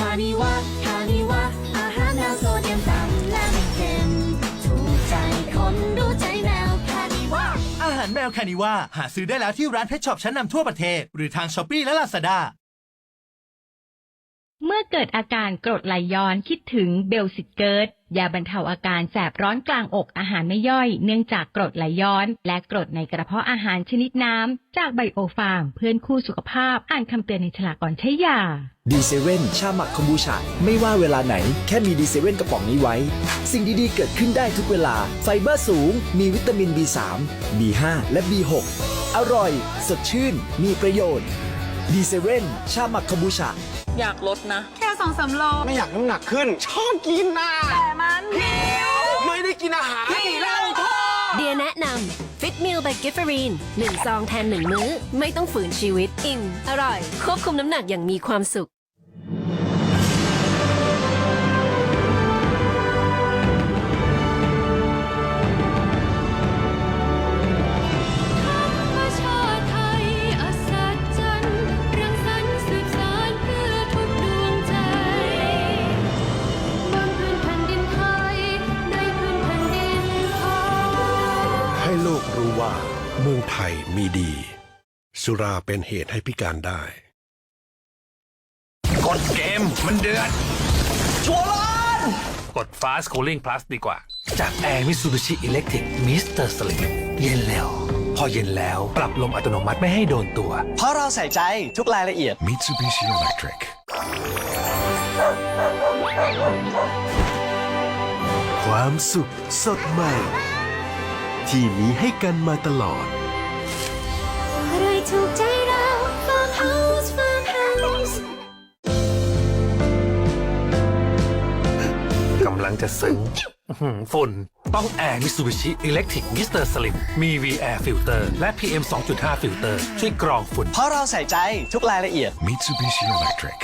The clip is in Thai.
คานิวะคานิวะอาหารแนวโซเดียมต่ำและไม่เค็มถูกใจคนดูใจแมวคานิวะอาหารแมวคานิว่าหาซื้อได้แล้วที่ร้านเพชช็อปชั้นนำทั่วประเทศ หรือทางช้อปปี้และลาซาด้าเมื่อเกิดอาการกรดไหลย้อนคิดถึงเบลสิเกิร์ต ยาบรรเทาอาการแสบร้อนกลางอกอาหารไม่ย่อย เนื่องจากกรดไหลย้อน และกรดในกระเพาะอาหารชนิดน้ำ จากไบโอฟาร์ม เพื่อนคู่สุขภาพอ่านคำเตือนในฉลากก่อนใช้ยาดีเซเว่นชาหมักคอมบูชาไม่ว่าเวลาไหน แค่มีดีเซเว่นกระป๋องนี้ไว้ สิ่งดีๆ เกิดขึ้นได้ทุกเวลา ไฟเบอร์สูง มีวิตามิน B3 B5 และ B6 อร่อย สดชื่น มีประโยชน์ดีเซเว่นชาหมักคอมบูชาอยากลดนะแค่ สองสามโลไม่อยากน้ำหนักขึ้น ชอบกินน่ะแต่มันหิวไม่ได้กินอาหารพี่เล่าทอเดียแนะนำฟิตมิล by กิฟเฟอรีนหนึ่งซองแทนหนึ่งมื้อ ไม่ต้องฝืนชีวิตอิ่ม อร่อย ควบคุมน้ำหนักอย่างมีความสุข เมืองไทยมีดี สุราเป็นเหตุให้พิการได้ กดเกมมันเดือด ชัวร์กด Fast Cooling Plus ดีกว่า จากแอร์มิ u ูบิชิอิเล็กทริกมิสเตอร์สลิมเย็นแล้ว พอเย็นแล้ว ปรับลมอัตโนมัติไม่ให้โดนตัว เพราะเราใส่ใจทุกรายละเอียด Mitsubishi Electric ความสุขสดใหม่ ที่มีให้กันมาตลอด อะไรถูกใจเรา Farmhouse Farmhouse กำลังจะซึ้งอื้อหือฝุ่น ต้องแอร์มิ u ูบิชิอิเล็กทริกมิสเตอร์สลิมมี VR Filter และ PM 2.5 Filter ช่วยกรองฝุ่น เพราะเราใส่ใจทุกรายละเอียด Mitsubishi Electric